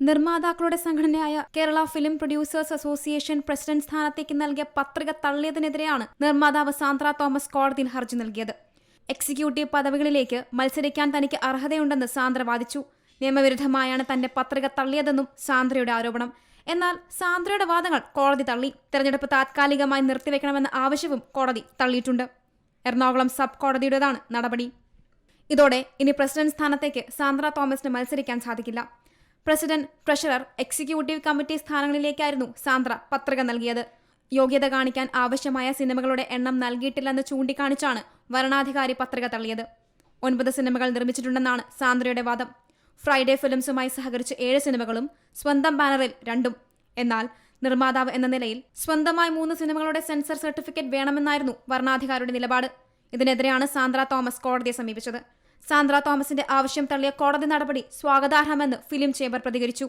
നിർമ്മാതാക്കളുടെ സംഘടനയായ Kerala film producers association president സ്ഥാനത്തേക്ക് നൽകിയ പത്രിക തള്ളിയതിനെതിരെയാണ് നിർമ്മാതാവ് സാന്ദ്ര തോമസ് കോടതിയിൽ ഹർജി നൽകിയത്. എക്സിക്യൂട്ടീവ് പദവികളിലേക്ക് മത്സരിക്കാൻ തനിക്ക് അർഹതയുണ്ടെന്ന് സാന്ദ്ര വാദിച്ചു. നിയമവിരുദ്ധമായാണ് തന്റെ പത്രിക തള്ളിയതെന്നും സാന്ദ്രയുടെ ആരോപണം. എന്നാൽ സാന്ദ്രയുടെ വാദങ്ങൾ കോടതി തള്ളി. തെരഞ്ഞെടുപ്പ് താത്കാലികമായി നിർത്തിവെക്കണമെന്ന ആവശ്യവും കോടതി തള്ളിയിട്ടുണ്ട്. എറണാകുളം സബ് കോടതിയുടേതാണ് നടപടി. ഇതോടെ ഇനി പ്രസിഡന്റ് സ്ഥാനത്തേക്ക് സാന്ദ്ര തോമസിന് മത്സരിക്കാൻ സാധിക്കില്ല. പ്രസിഡന്റ് ട്രഷറർ എക്സിക്യൂട്ടീവ് കമ്മിറ്റി സ്ഥാനങ്ങളിലേക്കായിരുന്നു സാന്ദ്ര പത്രിക നൽകിയത്. യോഗ്യത കാണിക്കാൻ ആവശ്യമായ സിനിമകളുടെ എണ്ണം നൽകിയിട്ടില്ലെന്ന് ചൂണ്ടിക്കാണിച്ചാണ് വരണാധികാരി പത്രിക തള്ളിയത്. ഒൻപത് സിനിമകൾ നിർമ്മിച്ചിട്ടുണ്ടെന്നാണ് സാന്ദ്രയുടെ വാദം. ഫ്രൈഡേ ഫിലിംസുമായി സഹകരിച്ച് ഏഴ് സിനിമകളും സ്വന്തം ബാനറിൽ രണ്ടും. എന്നാൽ നിർമ്മാതാവ് എന്ന നിലയിൽ സ്വന്തമായി മൂന്ന് സിനിമകളുടെ സെൻസർ സർട്ടിഫിക്കറ്റ് വേണമെന്നായിരുന്നു വരണാധികാരിയുടെ നിലപാട്. ഇതിനെതിരെയാണ് സാന്ദ്ര തോമസ് കോടതിയെ സമീപിച്ചത്. സാന്ദ്ര തോമസിന്റെ ആവശ്യം തള്ളിയ കോടതി നടപടി സ്വാഗതാർഹമെന്ന് ഫിലിം ചേംബർ പ്രതികരിച്ചു.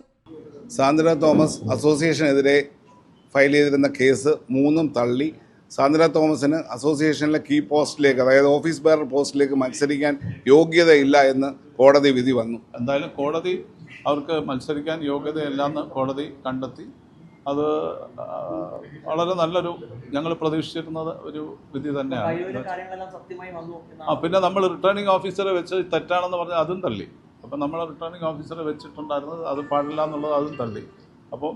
സാന്ദ്ര തോമസ് അസോസിയേഷനെതിരെ ഫയൽ ചെയ്തിരുന്ന കേസ് മൂന്നും തള്ളി സാന്ദ്ര തോമസിന് അസോസിയേഷനിലെ കീ പോസ്റ്റിലേക്ക് അതായത് ഓഫീസ് ബെയർ പോസ്റ്റിലേക്ക് മത്സരിക്കാൻ യോഗ്യതയില്ല എന്ന് കോടതി വിധി വന്നു. എന്തായാലും കോടതി അവർക്ക് മത്സരിക്കാൻ യോഗ്യതയില്ലെന്ന് കോടതി കണ്ടെത്തി. അത് വളരെ നല്ലൊരു ഞങ്ങൾ പ്രതീക്ഷിച്ചിരുന്നത് ഒരു വിധി തന്നെയാണ്. കാര്യങ്ങളെല്ലാം സത്യമായി വന്നു എന്നാണ്. ആ പിന്നെ നമ്മൾ റിട്ടേണിംഗ് ഓഫീസറെ വെച്ച് തെറ്റാണെന്ന് പറഞ്ഞാൽ അതും തള്ളി. അപ്പം നമ്മൾ റിട്ടേണിംഗ് ഓഫീസറെ വെച്ചിട്ടുണ്ടായിരുന്നത് അത് പാടില്ല എന്നുള്ളത് അതും തള്ളി. അപ്പം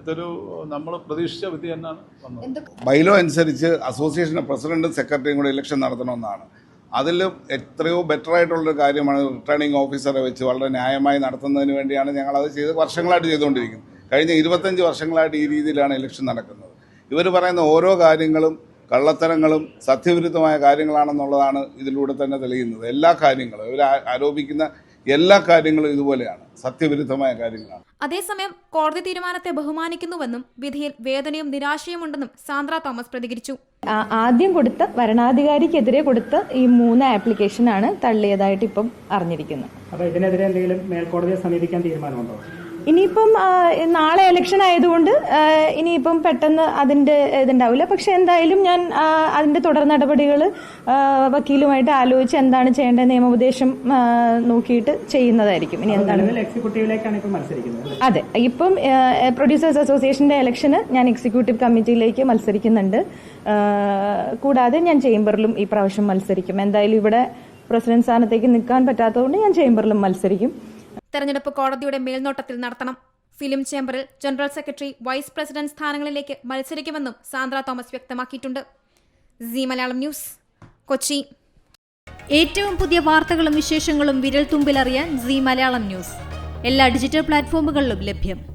ഇതൊരു നമ്മൾ പ്രതീക്ഷിച്ച വിധി തന്നെയാണ് വന്നത്. ബൈലോ അനുസരിച്ച് അസോസിയേഷന്റെ പ്രസിഡന്റും സെക്രട്ടറിയും കൂടെ ഇലക്ഷൻ നടത്തണമെന്നാണ്. അതിൽ എത്രയോ ബെറ്റർ ആയിട്ടുള്ളൊരു കാര്യമാണ് റിട്ടേണിംഗ് ഓഫീസറെ വെച്ച് വളരെ ന്യായമായി നടത്തുന്നതിന് വേണ്ടിയാണ് ഞങ്ങൾ അത് ചെയ്ത് വർഷങ്ങളായിട്ട് ചെയ്തുകൊണ്ടിരിക്കുന്നത്. കഴിഞ്ഞ ഇരുപത്തഞ്ച് വർഷങ്ങളായിട്ട് ഈ രീതിയിലാണ് ഇലക്ഷൻ നടക്കുന്നത്. ഇവർ പറയുന്ന ഓരോ കാര്യങ്ങളും കള്ളത്തരങ്ങളും സത്യവിരുദ്ധമായ കാര്യങ്ങളാണെന്നുള്ളതാണ് ഇതിലൂടെ തന്നെ തെളിയുന്നത്. എല്ലാ കാര്യങ്ങളും ഇവർ ആരോപിക്കുന്ന എല്ലാ കാര്യങ്ങളും ഇതുപോലെയാണ് സത്യവിരുദ്ധമായ കാര്യങ്ങളാണ്. അതേസമയം കോടതി തീരുമാനത്തെ ബഹുമാനിക്കുന്നുവെന്നും വിധിയിൽ വേദനയും നിരാശയും ഉണ്ടെന്നും സാന്ദ്ര തോമസ് പ്രതികരിച്ചു. ആദ്യം കൊടുത്ത വരണാധികാരിക്കെതിരെ കൊടുത്ത ഈ മൂന്ന് ആപ്ലിക്കേഷനാണ് തള്ളിയതായിട്ട് ഇപ്പം അറിഞ്ഞിരിക്കുന്നത്. അപ്പോൾ ഇതിനെതിരെ എന്തെങ്കിലും മേൽക്കോടതിയെ സമീപിക്കാൻ തീരുമാനമുണ്ടോ? ഇനിയിപ്പം നാളെ ഇലക്ഷൻ ആയതുകൊണ്ട് ഇനിയിപ്പം പെട്ടെന്ന് അതിന്റെ ഇതുണ്ടാവില്ല. പക്ഷെ എന്തായാലും ഞാൻ അതിന്റെ തുടർ നടപടികൾ വക്കീലുമായിട്ട് ആലോചിച്ച് എന്താണ് ചെയ്യേണ്ട നിയമോപദേശം നോക്കിയിട്ട് ചെയ്യുന്നതായിരിക്കും. ഇനി എന്താണ്? അതെ. ഇപ്പം പ്രൊഡ്യൂസേഴ്സ് അസോസിയേഷന്റെ ഇലക്ഷന് ഞാൻ എക്സിക്യൂട്ടീവ് കമ്മിറ്റിയിലേക്ക് മത്സരിക്കുന്നുണ്ട്. കൂടാതെ ഞാൻ ചേംബറിലും ഈ പ്രാവശ്യം മത്സരിക്കും. എന്തായാലും ഇവിടെ പ്രസിഡന്റ് സ്ഥാനത്തേക്ക് നിൽക്കാൻ പറ്റാത്തതുകൊണ്ട് ഞാൻ ചേംബറിലും മത്സരിക്കും. തെരഞ്ഞെടുപ്പ് കോടതിയുടെ മേൽനോട്ടത്തിൽ നടത്തണം. ഫിലിം ചേംബറിൽ ജനറൽ സെക്രട്ടറി വൈസ് പ്രസിഡന്റ് സ്ഥാനങ്ങളിലേക്ക് മത്സരിക്കുമെന്നും സാന്ദ്ര തോമസ് വ്യക്തമാക്കിയിട്ടുണ്ട്. C Malayalam news Kochi. ഏറ്റവും പുതിയ വാർത്തകളും വിശേഷങ്ങളും വിരൽ തുമ്പിലറിയാൻ സി മലയാളം ന്യൂസ്. എല്ലാ ഡിജിറ്റൽ പ്ലാറ്റ്ഫോമുകളിലും ലഭ്യം.